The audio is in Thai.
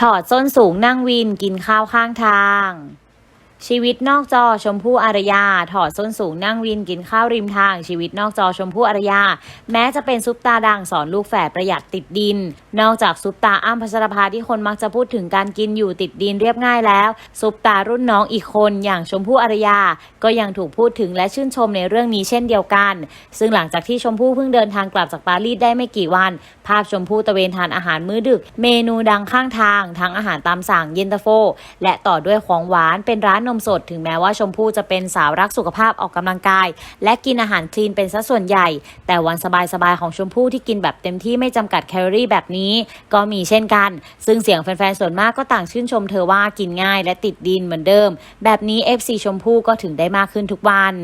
ถอดส้นสูงนั่งวินกินข้าวข้างทาง ชีวิตนอกจอชมพู่อารยา ถอดส้นสูงนั่งวินกินข้าวริมทาง ชีวิตนอกจอชมพู่อารยา แม้จะเป็นซุปตาดังสอนลูกแฝดประหยัดติดดิน นอกจากซุปตาอ้ำพัชรภาที่คนมักจะพูดถึงการกินอยู่ติดดินเรียบง่ายแล้ว ซุปตารุ่นน้องอีกคนอย่างชมพู่อารยา ก็ยังถูกพูดถึงและชื่นชมในเรื่องนี้เช่นเดียวกัน ซึ่งหลังจากที่ชมพู่เพิ่งเดินทางกลับจากปารีสได้ไม่กี่วัน ภาพชมพู่ตะเวนทานอาหารมื้อดึก เมนูดังข้างทาง ทั้งอาหารตามสั่งเย็นตาโฟ และต่อด้วยของหวานเป็นร้านนมสด ถึงแม้ว่าชมพู่จะเป็นสาวรักสุขภาพออกกำลังกาย และกินอาหารคลีนเป็นซะส่วนใหญ่ แต่วันสบายๆของชมพู่ที่กินแบบเต็มที่ไม่จำกัดแคลอรี่แบบนี้ ก็มีเช่นกัน ซึ่งเสียงแฟนๆส่วนมากก็ต่างชื่นชมเธอว่ากินง่ายและติดดินเหมือนเดิม แบบนี้ FC ชมพู่ก็ถึงได้มากขึ้นทุกวัน